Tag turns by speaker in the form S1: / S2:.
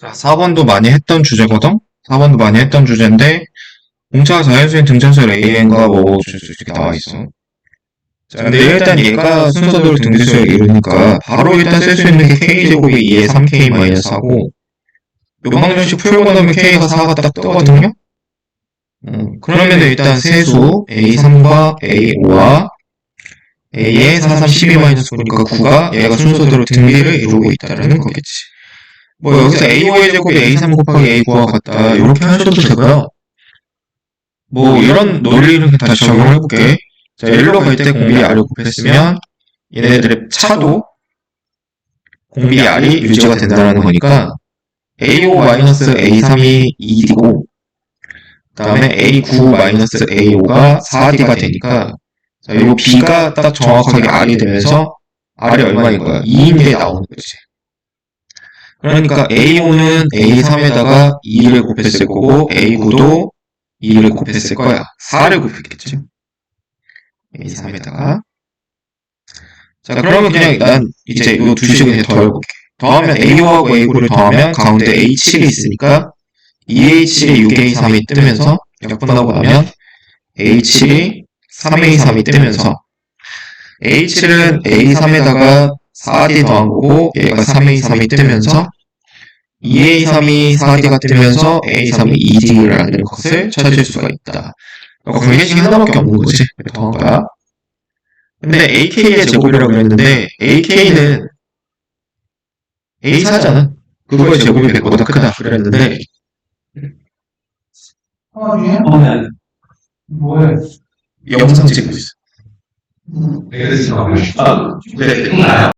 S1: 자, 4번도 많이 했던 주제거든? 4번도 많이 했던 주제인데, 공차 자연수인 등차수 AN과 뭐, 이렇게 나와 있어. 자, 근데 일단 얘가 순서대로 등차수에 이르니까, 바로 일단 쓸 수 있는 게 K제곱이 2의 3K-4고, 요 방정식 풀고 나면 K가 4가 딱 뜨거든요? 음, 그러면 일단 세수 A3과 A5와 A의 4, 3, 12-9니까 9가 얘가 순서대로 등비를 이루고 있다라는 거겠지. 뭐 여기서 A5의 제곱이 A3 곱하기 A9와 같다 이렇게 하셔도 되고요. 뭐 이런 논리를 다시 적용을 해볼게. 자, 일로 갈 때 공비 R을 곱했으면 얘네들의 차도 공비 R이 유지가 된다는 거니까 A5-A3이 2D고 그 다음에 A9-A5가 4D가 되니까 자, 요 B가 딱 정확하게 R이 되면서 R이 얼마인 거야? 2인 게 나오는 거지. 그러니까 A5는 A3에다가 2를 곱했을 거고 A9도 2를 곱했을 거야. 4를 곱했겠죠. A3에다가 자 그러면 그냥 난 이제 이 두 식을 그냥 더해볼게. 더하면 A5하고 A9를 더하면 가운데 A7이 있으니까 2A7이 6A3이 뜨면서 약분하고 나면 A7이 3A3이 뜨면서 A7은 A3에다가 4D 더한 거고 얘가 3A3이 뜨면서 2A3이 4D가 뜨면서 A3이 2D라는 것을 찾을 수가 있다. 관계식 하나밖에 없는 거지. 더한 거야. 근데 AK의 제곱이라고 했는데 AK는 A4잖아. 그거의 제곱이 100보다 크다. 그랬는데
S2: 어,
S3: 네.
S2: 뭐해?
S1: 영상 찍고 있어.
S2: 내가 지금
S3: 아,
S1: 네.